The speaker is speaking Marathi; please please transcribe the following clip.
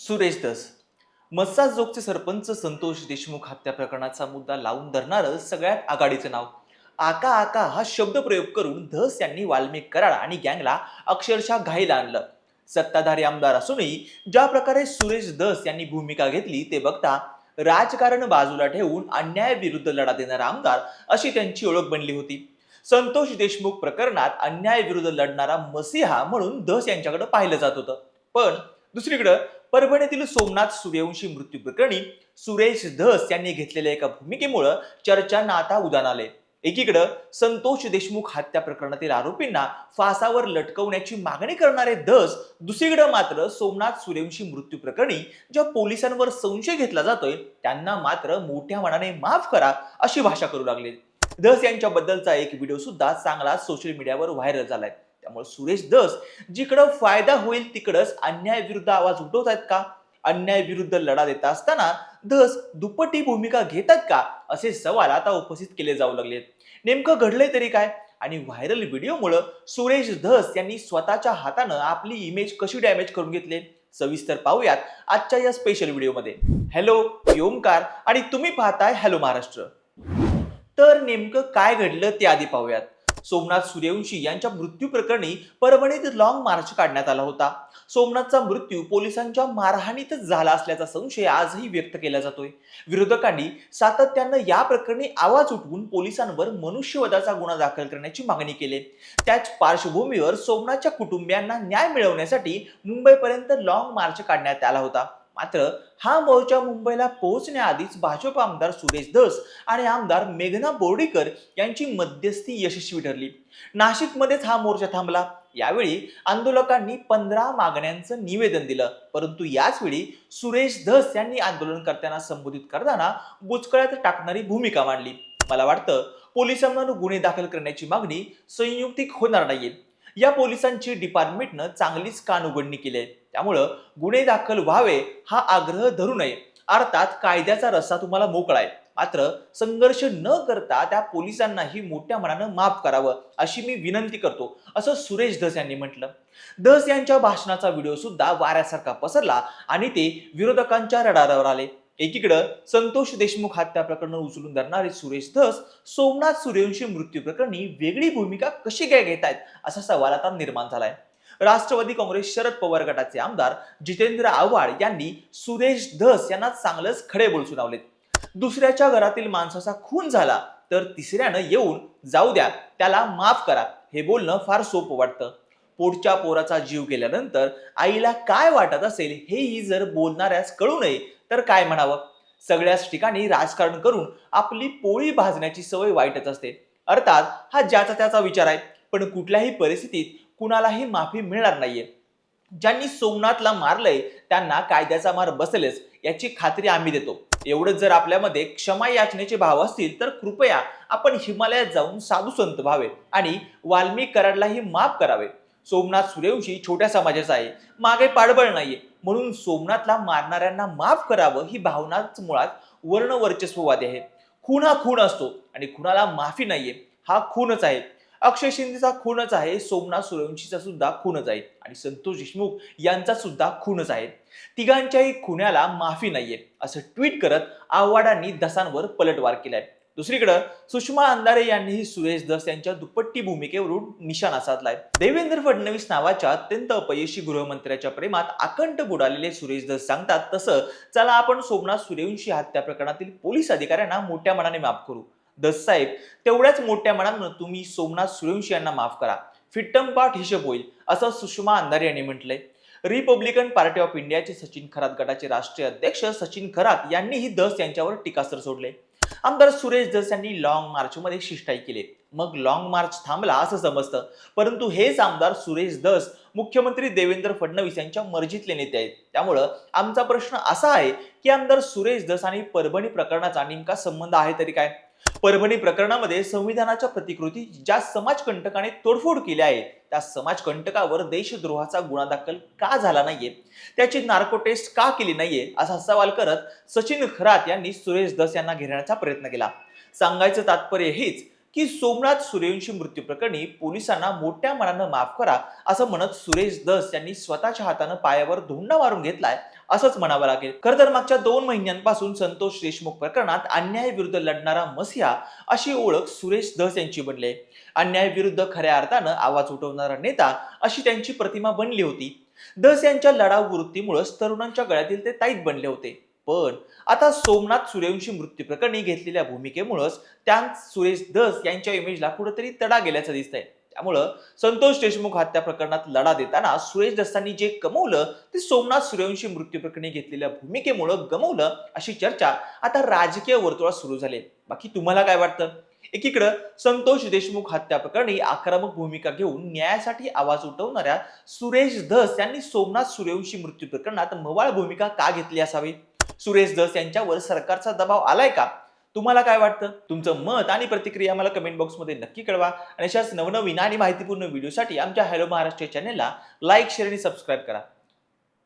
सुरेश धस मस्साजोगचे सरपंच संतोष देशमुख हत्या प्रकरणाचा मुद्दा लावून धरणारं सगळ्यात आघाडीचं नाव. आका आका हा शब्दप्रयोग करून धस यांनी वाल्मिक कराड आणि गँगला अक्षरशः घाईला आणलं. सत्ताधारी आमदार असूनही ज्या प्रकारे सुरेश धस यांनी भूमिका घेतली ते बघता राजकारण बाजूला ठेवून अन्यायाविरुद्ध लढा देणारा आमदार अशी त्यांची ओळख बनली होती. संतोष देशमुख प्रकरणात अन्यायाविरुद्ध लढणारा मसीहा म्हणून धस यांच्याकडे पाहिलं जात होतं. पण दुसरीकडं परभणीतील सोमनाथ सूर्यवंशी मृत्यू प्रकरणी सुरेश धस यांनी घेतलेल्या एका भूमिकेमुळं चर्चांना आता उदान आले एकीकडं संतोष देशमुख हत्या प्रकरणातील आरोपींना फासावर लटकवण्याची मागणी करणारे धस दुसरीकडं मात्र सोमनाथ सूर्यवंशी मृत्यू प्रकरणी ज्या पोलिसांवर संशय घेतला जातोय त्यांना मात्र मोठ्या मनाने माफ करा अशी भाषा करू लागली. धस यांच्याबद्दलचा एक व्हिडिओ सुद्धा चांगला सोशल मीडियावर व्हायरल झालाय. त्यामुळे सुरेश धस जिकडं फायदा होईल तिकडच अन्यायाविरुद्ध आवाज उठवत आहेत का अन्यायाविरुद्ध लढा देत असताना धस दुप्पटी भूमिका घेतात का? असे सवाल आता उपस्थित केले जाऊ लागलेत. नेमकं घडलंय तरी काय? आणि व्हायरल व्हिडिओमुळं सुरेश धस यांनी स्वतःच्या हातानं आपली इमेज कशी डॅमेज करून घेतली? सविस्तर पाहूयात आजच्या या स्पेशल व्हिडिओमध्ये. हॅलो ओमकार आणि तुम्ही पाहताय हॅलो महाराष्ट्र. तर नेमकं काय घडलं ते आधी पाहूयात. सोमनाथ सूर्यवंशी यांच्या मृत्यू प्रकरणी परभणीत लॉंग मार्च काढण्यात आला होता. सोमनाथचा मृत्यू पोलिसांच्या मारहाणीतच झाला असल्याचा संशय आजही व्यक्त केला जातोय. विरोधकांनी सातत्यानं या प्रकरणी आवाज उठवून पोलिसांवर मनुष्यवधाचा गुन्हा दाखल करण्याची मागणी केली. त्याच पार्श्वभूमीवर सोमनाथच्या कुटुंबियांना न्याय मिळवण्यासाठी मुंबईपर्यंत लॉंग मार्च काढण्यात आला होता. मात्र हा मोर्चा मुंबईला पोहोचण्याआधीच भाजप आमदार सुरेश धस आणि आमदार मेघना बोर्डीकर यांची मध्यस्थी यशस्वी ठरली. नाशिकमध्येच हा मोर्चा थांबला. यावेळी आंदोलकांनी पंधरा मागण्यांचं निवेदन दिलं. परंतु याचवेळी सुरेश धस यांनी आंदोलनकर्त्यांना संबोधित करताना बुचकळ्यात टाकणारी भूमिका मांडली. मला वाटतं पोलिसांवर गुन्हे दाखल करण्याची मागणी संयुक्तिक होणार नाहीये. या पोलिसांची डिपार्टमेंटनं चांगलीच कान उघडणी केली आहे. त्यामुळं गुन्हे दाखल व्हावे हा आग्रह धरू नये. अर्थात कायद्याचा रस्ता तुम्हाला मोकळा आहे. मात्र संघर्ष न करता त्या पोलिसांनाही मोठ्या मनानं माफ करावं अशी मी विनंती करतो असं सुरेश धस यांनी म्हटलं. धस यांच्या भाषणाचा व्हिडिओ सुद्धा वाऱ्यासारखा पसरला आणि ते विरोधकांच्या रडारावर आले. एकीकडं संतोष देशमुख हत्या प्रकरण उचलून धरणारे सुरेश धस सोमनाथ सूर्यवंशी मृत्यू प्रकरणी वेगळी भूमिका कशी काय घेत आहेत असा सवाल आता निर्माण झालाय. राष्ट्रवादी काँग्रेस शरद पवार गटाचे आमदार जितेंद्र आव्हाड यांनी सुरेश धस यांना चांगलंच खडे बोल सुनावलेत. दुसऱ्याच्या घरातील माणसाचा खून झाला तर तिसऱ्यानं येऊन जाऊ द्या त्याला माफ करा हे बोलणं फार सोपं वाटतं. पोटच्या पोराचा जीव गेल्यानंतर आईला काय वाटत असेल हेही जर बोलणाऱ्यास कळू नये तर काय म्हणावं? सगळ्याच ठिकाणी राजकारण करून आपली पोळी भाजण्याची सवय वाईटच असते. अर्थात हा ज्याचा त्याचा विचार आहे पण कुठल्याही परिस्थितीत कुणालाही माफी मिळणार नाहीये. ज्यांनी सोमनाथला मारलंय त्यांना कायद्याचा मार बसेलच याची खात्री आम्ही देतो. एवढंच जर आपल्यामध्ये क्षमा याचनेचे भाव असतील तर कृपया आपण हिमालयात जाऊन साधू संत व्हावे आणि वाल्मिक कराडलाही माफ करावे. सोमनाथ सूर्यवंशी छोट्या समाजाचा आहे मागे पाडबळ नाहीये. म्हणून सोमनाथला मारणाऱ्यांना माफ करावं ही भावनाच मुळात वर्णवर्चस्ववादी आहे. खून हा खून असतो आणि खुणाला माफी नाहीये हा खूनच आहे. अक्षय शिंदेचा खूनच आहे सोमनाथ सूर्यवंशीचा सुद्धा खूनच आहे आणि संतोष देशमुख यांचा सुद्धा खूनच आहे. तिघांच्याही खुन्याला माफी नाहीये असं ट्विट करत आव्हाडांनी दसांवर पलटवार केलाय. दुसरीकडं सुषमा अंधारे यांनीही सुरेश दस यांच्या दुप्पट्टी भूमिकेवरून निशाणा साधलाय. देवेंद्र फडणवीस नावाच्या अत्यंत अपयशी गृहमंत्र्याच्या प्रेमात आकंठ बुडालेले सुरेश दस सांगतात तसं चला आपण सोमनाथ सूर्यवंशी हत्या प्रकरणातील पोलीस अधिकाऱ्यांना मोठ्या मनाने माफ करू. दस साहेब तेवढ्याच मोठ्या मनानं तुम्ही सोमनाथ सूर्यवंशी यांना माफ करा. फिट्टम पाठ हिशोब होईल असं सुषमा अंधारे यांनी म्हटलंय. रिपब्लिकन पार्टी ऑफ इंडियाचे सचिन खरात गटाचे राष्ट्रीय अध्यक्ष सचिन खरात यांनीही दस यांच्यावर टीकास्त्र सोडले आमदार सुरेश दस यांनी लॉंग मार्चमध्ये शिष्टाई केली मग लॉंग मार्च थांबला असं समजतं. परंतु हेच आमदार सुरेश दस मुख्यमंत्री देवेंद्र फडणवीस यांच्या मर्जीतले नेते आहेत. त्यामुळं आमचा प्रश्न असा आहे की आमदार सुरेश दस आणि परभणी प्रकरणाचा नेमका संबंध आहे तरी काय? परभणी प्रकरणामध्ये संविधानाच्या प्रतिकृती ज्या समाजकंटकाने तोडफोड केली आहे त्या समाजकंटकावर देशद्रोहाचा गुन्हा दाखल का झाला नाहीये? त्याची नार्को टेस्ट का केली नाहीये? असा सवाल करत सचिन खरात यांनी सुरेश दस यांना घेरण्याचा प्रयत्न केला. सांगायचं तात्पर्य हेच की सोमनाथ सूर्यवंशी मृत्यू प्रकरणी पोलिसांना मोठ्या मनानं माफ करा असं म्हणत सुरेश दस यांनी स्वतःच्या हातानं पायावर धोंडा मारून घेतलाय असंच म्हणावं लागेल. खरं तर मागच्या दोन महिन्यांपासून संतोष देशमुख प्रकरणात अन्यायाविरुद्ध लढणारा मसिहा अशी ओळख सुरेश दस यांची बनली आहे. अन्यायाविरुद्ध खऱ्या अर्थानं आवाज उठवणारा नेता अशी त्यांची प्रतिमा बनली होती. धस यांच्या लढाव वृत्तीमुळेच तरुणांच्या गळ्यातील ते ताईत बनले होते. पण आता सोमनाथ सूर्यवंशी मृत्यू प्रकरणी घेतलेल्या भूमिकेमुळेच त्या सुरेश धस यांच्या इमेजला कुठेतरी तडा गेल्याचं दिसतंय. त्यामुळं संतोष देशमुख हत्या प्रकरणात लढा देताना सुरेश दस्तांनी जे कमवलं ते सोमनाथ सूर्यवंशी मृत्यू प्रकरणी घेतलेल्या भूमिकेमुळं गमवलं अशी चर्चा आता राजकीय वर्तुळात सुरू झाली बाकी तुम्हाला काय वाटतं? एकीकडं संतोष देशमुख हत्या प्रकरणी आक्रमक भूमिका घेऊन न्यायासाठी आवाज उठवणाऱ्या सुरेश धस यांनी सोमनाथ सूर्यवंशी मृत्यू प्रकरणात मवाळ भूमिका का घेतली असावी? सुरेश धस यांच्यावर सरकारचा दबाव आलाय का? तुम्हाला काय वाटतं? तुमचं मत आणि प्रतिक्रिया मला कमेंट बॉक्समध्ये नक्की कळवा. आणि अशाच नवनवीन आणि माहितीपूर्ण व्हिडिओसाठी आमच्या हॅलो महाराष्ट्र चॅनेलला लाईक शेअर आणि सबस्क्राईब करा.